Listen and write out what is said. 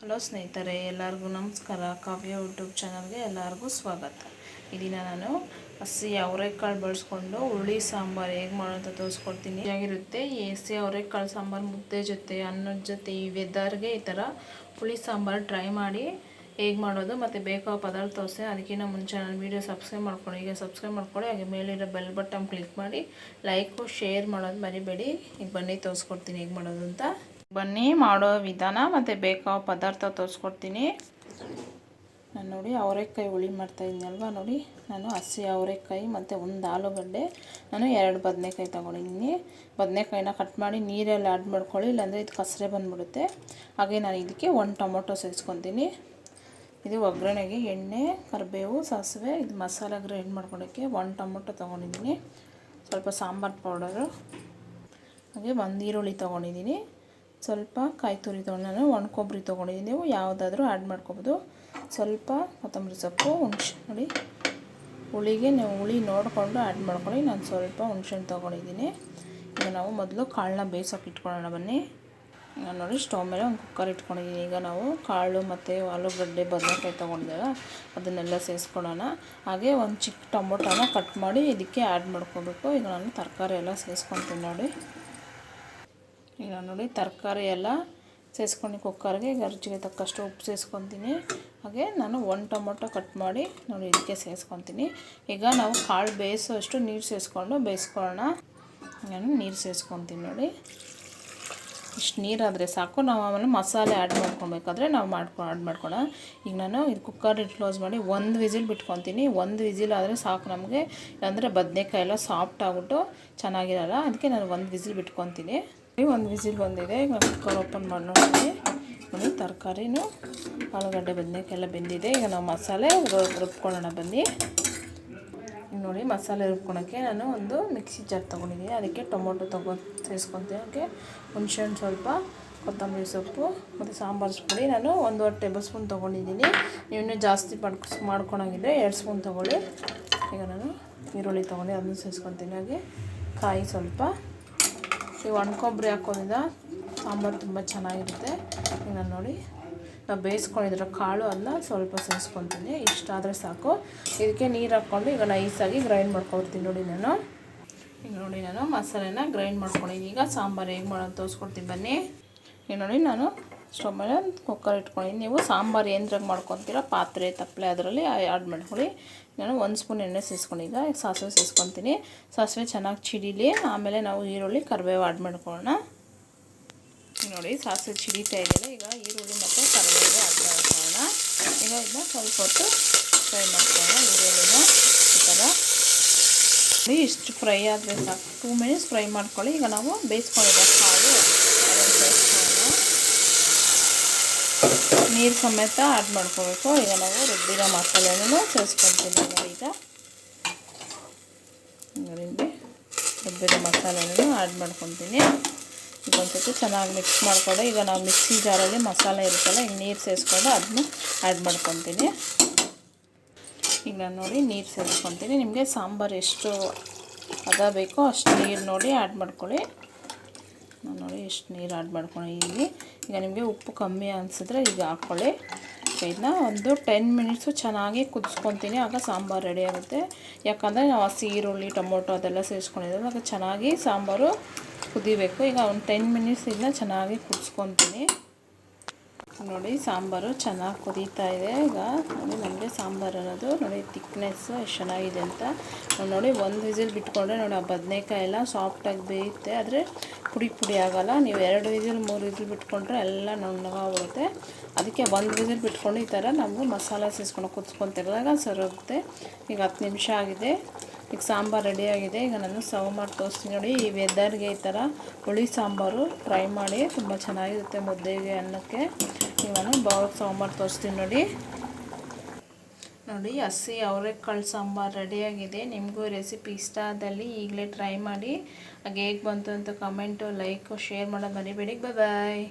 Hello ಸ್ನೇಹಿತರೆ, ಎಲ್ಲರಿಗೂ ನಮಸ್ಕಾರ. ಕಾವ್ಯ ಯೂಟ್ಯೂಬ್ ಚಾನಲ್ಗೆ ಎಲ್ಲರಿಗೂ ಸ್ವಾಗತ. ಇದೀನ ನಾನು ಹಸಿ ಅವರೆಕಾಳು ಬಳಸ್ಕೊಂಡು ಹುಳಿ, ಸಾಂಬಾರು ಹೇಗೆ ಮಾಡೋದು ತೋರಿಸ್ಕೊಡ್ತೀನಿ. ಹೇಗಿರುತ್ತೆ ಈ ಹಸಿ ಅವರೆಕಾಳು ಸಾಂಬಾರು ಮುದ್ದೆ ಜೊತೆ, ಅನ್ನದ ಜೊತೆ, ಈ ವೆದರ್ಗೆ ಈ ಥರ ಹುಳಿ, ಸಾಂಬಾರು ಟ್ರೈ ಮಾಡಿ ಹೇಗೆ ಮಾಡೋದು ಮತ್ತು ಬೇಕಾದ ಪದಾರ್ಥ ತೋರಿಸಿ. ಅದಕ್ಕಿಂತ ಮುಂಚೆ ನಾನು ವೀಡಿಯೋ ಸಬ್ಸ್ಕ್ರೈಬ್ ಮಾಡ್ಕೊಳ್ಳಿ. ಈಗ ಸಬ್ಸ್ಕ್ರೈಬ್ ಮಾಡ್ಕೊಳ್ಳಿ, ಹಾಗೆ ಮೇಲಿರೋ ಬೆಲ್ ಬಟನ್ ಕ್ಲಿಕ್ ಮಾಡಿ ಲೈಕು, ಶೇರ್ ಮಾಡೋದು ಮರಿಬೇಡಿ. ಈಗ ಬನ್ನಿ, ತೋರಿಸ್ಕೊಡ್ತೀನಿ ಹೇಗೆ ಮಾಡೋದು ಅಂತ. ಬನ್ನಿ, ಮಾಡೋ ವಿಧಾನ ಮತ್ತು ಬೇಕಾದ ಪದಾರ್ಥ ತೋರಿಸ್ಕೊಡ್ತೀನಿ. ನಾನು ನೋಡಿ ಅವರೆಕಾಯಿ ಹುಳಿ ಮಾಡ್ತಾಯಿದ್ದೀನಲ್ವ ನೋಡಿ. ನಾನು ಹಸಿ ಅವರೆಕಾಯಿ ಮತ್ತು ಒಂದು ಆಲೂಗಡ್ಡೆ. ನಾನು ಎರಡು ಬದನೆಕಾಯಿ ತೊಗೊಂಡಿದ್ದೀನಿ. ಬದನೆಕಾಯಿನ ಕಟ್ ಮಾಡಿ ನೀರಲ್ಲಿ ಆ್ಯಡ್ ಮಾಡ್ಕೊಳ್ಳಿ, ಇಲ್ಲಾಂದರೆ ಇದು ಕಸರೆ ಬಂದುಬಿಡುತ್ತೆ. ಹಾಗೆ ನಾನು ಇದಕ್ಕೆ ಒಂದು ಟೊಮೊಟೊ ಸೇರಿಸ್ಕೊತೀನಿ. ಇದು ಒಗ್ಗರಣೆಗೆ ಎಣ್ಣೆ, ಕರಿಬೇವು, ಸಾಸಿವೆ, ಇದು ಮಸಾಲೆ ಗ್ರೈಂಡ್ ಮಾಡ್ಕೊಳ್ಳೋಕ್ಕೆ ಒಂದು ಟೊಮೊಟೊ ತೊಗೊಂಡಿದ್ದೀನಿ. ಸ್ವಲ್ಪ ಸಾಂಬಾರು ಪೌಡರು ಹಾಗೆ ಒಂದು ಈರುಳ್ಳಿ ತೊಗೊಂಡಿದ್ದೀನಿ. ಸ್ವಲ್ಪ ಕಾಯಿ ತುರಿ ತೊಗೊಂಡು ನಾನು ಒಣ ಕೊಬ್ಬರಿ ತೊಗೊಂಡಿದ್ದೀನಿ. ನೀವು ಯಾವುದಾದ್ರೂ ಆ್ಯಡ್ ಮಾಡ್ಕೊಬೋದು. ಸ್ವಲ್ಪ ಕೊತ್ತಂಬರಿ ಸೊಪ್ಪು, ಹುಣ್ಸೆ ನೋಡಿ ಹುಳಿಗೆ ನೀವು ಹುಳಿ ನೋಡಿಕೊಂಡು ಆ್ಯಡ್ ಮಾಡ್ಕೊಳ್ಳಿ. ನಾನು ಸ್ವಲ್ಪ ಹುಣ್ಸೆಹಣ್ಣು ತೊಗೊಂಡಿದ್ದೀನಿ. ಈಗ ನಾವು ಮೊದಲು ಕಾಳನ್ನ ಬೇಯಿಸೋಕೆ ಇಟ್ಕೊಳ್ಳೋಣ ಬನ್ನಿ. ನಾನು ನೋಡಿ, ಸ್ಟವ್ ಮೇಲೆ ಒಂದು ಕುಕ್ಕರ್ ಇಟ್ಕೊಂಡಿದ್ದೀನಿ. ಈಗ ನಾವು ಕಾಳು ಮತ್ತು ಆಲೂಗಡ್ಡೆ, ಬದನೆಕಾಯಿ ತೊಗೊಂಡಿದ್ದೆಲ್ಲ ಅದನ್ನೆಲ್ಲ ಸೇರಿಸ್ಕೊಳ್ಳೋಣ ಹಾಗೆ ಒಂದು ಚಿಕ್ಕ ಟೊಮೊಟೊನ ಕಟ್ ಮಾಡಿ ಇದಕ್ಕೆ ಆ್ಯಡ್ ಮಾಡ್ಕೋಬೇಕು. ಈಗ ನಾನು ತರಕಾರಿ ಎಲ್ಲ ಸೇರಿಸ್ಕೊತೀನಿ ನೋಡಿ. ಈಗ ನೋಡಿ ತರಕಾರಿ ಎಲ್ಲ ಸೇರಿಸ್ಕೊಂಡು ಕುಕ್ಕರ್ಗೆ ಈಗ ರುಚಿಗೆ ತಕ್ಕಷ್ಟು ಉಪ್ಪು ಸೇರಿಸ್ಕೊತೀನಿ ಹಾಗೆ ನಾನು ಒಂದು ಟೊಮೊಟೊ ಕಟ್ ಮಾಡಿ ನೋಡಿ ಇದಕ್ಕೆ ಸೇರಿಸ್ಕೊತೀನಿ ಈಗ ನಾವು ಕಾಳು ಬೇಯಿಸೋಷ್ಟು ನೀರು ಸೇರಿಸ್ಕೊಂಡು ಬೇಯಿಸ್ಕೊಳ್ಳೋಣ. ನಾನು ನೀರು ಸೇರಿಸ್ಕೊತೀನಿ ನೋಡಿ. ಇಷ್ಟು ನೀರಾದರೆ ಸಾಕು. ನಾವು ಆಮೇಲೆ ಮಸಾಲೆ ಆ್ಯಡ್ ಮಾಡ್ಕೊಬೇಕಾದ್ರೆ ನಾವು ಮಾಡ್ಕೊ ಆ್ಯಡ್ ಮಾಡ್ಕೊಳ. ಈಗ ನಾನು ಇದು ಕುಕ್ಕರ್ ಇಟ್ಟು ಕ್ಲೋಸ್ ಮಾಡಿ ಒಂದು ವಿಸಿಲ್ ಬಿಟ್ಕೊತೀನಿ. ಒಂದು ವಿಸಿಲ್ ಆದರೆ ಸಾಕು ನಮಗೆ. ಅಂದರೆ ಬದನೆಕಾಯಿ ಎಲ್ಲ ಸಾಫ್ಟ್ ಆಗ್ಬಿಟ್ಟು ಚೆನ್ನಾಗಿರಲ್ಲ. ಅದಕ್ಕೆ ನಾನು ಒಂದು ವಿಸಿಲ್ ಬಿಟ್ಕೊತೀನಿ. ಒಂದು ವಿಸಿಲ್ ಬಂದಿದೆ. ಈಗ ಕುಕ್ಕರ್ ಓಪನ್ ಮಾಡಿ ನೋಡ್ತೀನಿ. ನೋಡಿ, ತರಕಾರಿನೂ, ಆಲೂಗಡ್ಡೆ, ಬದನೆಕಾಯಿ ಎಲ್ಲ ಬೆಂದಿದೆ. ಈಗ ನಾವು ಮಸಾಲೆ ರುಬ್ಕೊಳ್ಳೋಣ ಬನ್ನಿ. ಈಗ ನೋಡಿ ಮಸಾಲೆ ರುಬ್ಕೊಳಕ್ಕೆ ನಾನು ಒಂದು ಮಿಕ್ಸಿ ಜಾರ್ ತೊಗೊಂಡಿದ್ದೀನಿ. ಅದಕ್ಕೆ ಟೊಮೊಟೊ ತೊಗೊ ಸೇರಿಸ್ಕೊತೀನಿ ಅದಕ್ಕೆ ಹುಣ್ಸೆಹಣ್ಣು ಸ್ವಲ್ಪ, ಕೊತ್ತಂಬರಿ ಸೊಪ್ಪು ಮತ್ತು ಸಾಂಬಾರು ಪುಡಿ. ನಾನು ಒಂದೂವರೆ ಟೇಬಲ್ ಸ್ಪೂನ್ ತೊಗೊಂಡಿದ್ದೀನಿ. ನೀವು ಜಾಸ್ತಿ ಮಾಡ್ಕೊ, ಮಾಡ್ಕೊಳಂಗಿದ್ರೆ ಎರಡು ಸ್ಪೂನ್ ತೊಗೊಳ್ಳಿ. ಈಗ ನಾನು ಈರುಳ್ಳಿ ತೊಗೊಂಡು, ಅದನ್ನು ಸೇರಿಸ್ಕೊತೀನಿ. ಹಾಗೆ ಕಾಯಿ ಸ್ವಲ್ಪ. ಈ ಒಣ ಕೊಬ್ಬರಿ ಹಾಕೋದ್ರಿಂದ ಸಾಂಬಾರು ತುಂಬ ಚೆನ್ನಾಗಿರುತ್ತೆ. ಈಗ ನಾನು ನೋಡಿ ನಾವು ಬೇಯಿಸ್ಕೊಂಡಿದ್ರೆ ಕಾಳು ಅದನ್ನ ಸ್ವಲ್ಪ ಸೇರಿಸ್ಕೊತೀನಿ ಇಷ್ಟಾದರೆ ಸಾಕು. ಇದಕ್ಕೆ ನೀರು ಹಾಕ್ಕೊಂಡು ಈಗ ನೈಸಾಗಿ ಗ್ರೈಂಡ್ ಮಾಡ್ಕೊಡ್ತೀನಿ ನೋಡಿ ನಾನು. ಈಗ ನೋಡಿ ನಾನು ಮಸಾಲೆನ ಗ್ರೈಂಡ್ ಮಾಡ್ಕೊಂಡಿದ್ದೀನಿ. ಈಗ ಸಾಂಬಾರು ಹೇಗೆ ಮಾಡೋದು ತೋರಿಸ್ಕೊಡ್ತೀನಿ ಬನ್ನಿ. ಈಗ ನೋಡಿ ನಾನು ಸ್ಟವ್ ಕುಕ್ಕರ್ ಇಟ್ಕೊಂಡಿದ್ದೀನಿ. ನೀವು ಸಾಂಬಾರು ಏನ್ರಾಗ ಮಾಡ್ಕೊತೀರ ಪಾತ್ರೆ ತಪ್ಪಲೆ ಅದರಲ್ಲಿ ಆ್ಯಡ್ ಮಾಡ್ಕೊಳ್ಳಿ. ನಾನು ಒಂದು ಸ್ಪೂನ್ ಎಣ್ಣೆ ಸೇರಿಸ್ಕೊಂಡಿದ್ದ ಸಾಸಿವೆ ಸೇರಿಸ್ಕೊತೀನಿ ಸಾಸಿವೆ ಚೆನ್ನಾಗಿ ಚಿಡಿಲಿ. ಆಮೇಲೆ ನಾವು ಈರುಳ್ಳಿ, ಕರಿಬೇವು ಆ್ಯಡ್ ಮಾಡ್ಕೊಳ್ಳೋಣ. ನೋಡಿ ಸಾಸಿವೆ ಚಿಡಿತಾ ಇದೆಯಲ್ಲ, ಈಗ ಈರುಳ್ಳಿ ಮತ್ತು ಕರಿಬೇವು ಹಾಕಿ ಹಾಕೋಣ. ಈಗ ಇದನ್ನ ಸ್ವಲ್ಪ ಹೊತ್ತು ಫ್ರೈ ಮಾಡ್ಕೊಳ್ಳೋಣ, ಈರುಳ್ಳಿನ ಈ ಥರ ಇಷ್ಟು ಫ್ರೈ ಆದರೆ ಸಾಕು. ಟೂ ಮಿನಿಟ್ಸ್ ಫ್ರೈ ಮಾಡ್ಕೊಳ್ಳಿ. ಈಗ ನಾವು ಬೇಯಿಸ್ಕೊಂಡಿದ್ದ ಕಾಳು ನೀರು ಸಮೇತ ಆ್ಯಡ್ ಮಾಡ್ಕೋಬೇಕು. ಈಗ ನಾವು ರುಬ್ಬಿರೋ ಮಸಾಲೆನೂ ಸೇರಿಸ್ಕೊಳ್ತೀನಿ ಈಗ. ರುಬ್ಬಿರೋ ಮಸಾಲೆನೂ ಆ್ಯಡ್ ಮಾಡ್ಕೊತೀನಿ ಒಂದು ಚೆನ್ನಾಗಿ ಮಿಕ್ಸ್ ಮಾಡಿಕೊಂಡು ಈಗ ನಾವು ಮಿಕ್ಸಿ ಜಾರಲ್ಲಿ ಮಸಾಲೆ ಇರುತ್ತಲ್ಲ, ಈಗ ನೀರು ಸೇರಿಸ್ಕೊಂಡು ಅದನ್ನ ಆ್ಯಡ್ ಮಾಡ್ಕೊತೀನಿ. ಈಗ ನಾನು ನೋಡಿ ನೀರು ಸೇರಿಸ್ಕೊತೀನಿ. ನಿಮಗೆ ಸಾಂಬಾರು ಎಷ್ಟು ಅದ ಬೇಕೋ ಅಷ್ಟು ನೀರು ನೋಡಿ ಆ್ಯಡ್ ಮಾಡ್ಕೊಳ್ಳಿ. ನಾನು ನೋಡಿ ಎಷ್ಟು ನೀರು ಆ್ಯಡ್ ಮಾಡ್ಕೊಂಡಿದ್ದೀನಿ ಈಗ ನಿಮಗೆ ಉಪ್ಪು ಕಮ್ಮಿ ಅನಿಸಿದ್ರೆ ಈಗ ಹಾಕ್ಕೊಳ್ಳಿ ಇದನ್ನ ಒಂದು ಟೆನ್ ಮಿನಿಟ್ಸು ಚೆನ್ನಾಗಿ ಕುದಿಸ್ಕೊತೀನಿ, ಆಗ ಸಾಂಬಾರು ರೆಡಿ ಆಗುತ್ತೆ. ಯಾಕಂದರೆ ನಾವು ಹಸಿ ಈರುಳ್ಳಿ ಟೊಮೊಟೊ ಅದೆಲ್ಲ ಸೇರಿಸ್ಕೊಂಡಿದ್ದೀವಿ ಆಗ ಚೆನ್ನಾಗಿ ಸಾಂಬಾರು ಕುದಿಬೇಕು. ಈಗ ಒಂದು ಟೆನ್ ಮಿನಿಟ್ಸ್ ಇದನ್ನ ಚೆನ್ನಾಗಿ ಕುದಿಸ್ಕೊತೀನಿ. ನೋಡಿ, ಸಾಂಬಾರು ಚೆನ್ನಾಗಿ ಕುದೀತಾ ಇದೆ. ಈಗ ನೋಡಿ, ನಮಗೆ ಸಾಂಬಾರು ಅನ್ನೋದು ನೋಡಿ ತಿಕ್ನೆಸ್ಸು ಎಷ್ಟು ಚೆನ್ನಾಗಿದೆ ಅಂತ. ನೋಡಿ, ಒಂದು ವಿಸಿಲ್ ಬಿಟ್ಕೊಂಡ್ರೆ ನೋಡಿ, ಆ ಬದನೇಕಾಯಿ ಎಲ್ಲ ಸಾಫ್ಟಾಗಿ ಬೇಯುತ್ತೆ. ಆದರೆ ಪುಡಿ ಪುಡಿ ಆಗೋಲ್ಲ. ನೀವು ಎರಡು ವಿಸಿಲ್, ಮೂರು ವಿಸಿಲ್ ಬಿಟ್ಕೊಂಡ್ರೆ ಎಲ್ಲ ನುಣ್ಣಗಾಗುತ್ತೆ ಅದಕ್ಕೆ ಒಂದು ವಿಸಿಲ್ ಬಿಟ್ಕೊಂಡು ಈ ಥರ ನಾವು ಮಸಾಲ ಸೇರಿಸ್ಕೊಂಡು ತೆಗೆದಾಗ ಸರೋಗುತ್ತೆ ಈಗ ಹತ್ತು ನಿಮಿಷ ಆಗಿದೆ. ಈಗ ಸಾಂಬಾರು ರೆಡಿಯಾಗಿದೆ ಈಗ ನಾನು ಸರ್ವ್ ಮಾಡಿ ತೋರಿಸ್ತೀನಿ ನೋಡಿ. ಈ ವೆದರ್ಗೆ ಈ ಥರ ಹುಳಿ ಸಾಂಬಾರು ಟ್ರೈ ಮಾಡಿ ತುಂಬ ಚೆನ್ನಾಗಿರುತ್ತೆ ಮುದ್ದೆಗೆ ಅನ್ನಕ್ಕೆ. ಈಗ ನಾನು ಸಾಂಬಾರು ತೋರಿಸ್ತೀನಿ ನೋಡಿ. ನೋಡಿ, ಹಸಿ ಅವರೆಕಾಳು ಸಾಂಬಾರು ರೆಡಿಯಾಗಿದೆ. ನಿಮಗೂ ರೆಸಿಪಿ ಇಷ್ಟ ಆದಲ್ಲಿ ಈಗಲೇ ಟ್ರೈ ಮಾಡಿ. ಹಾಗೆ ಹೇಗೆ ಬಂತು ಅಂತ ಕಮೆಂಟು, ಲೈಕು, ಶೇರ್ ಮಾಡೋದು ಮರಿಬೇಡಿ. ಬಾಯ್.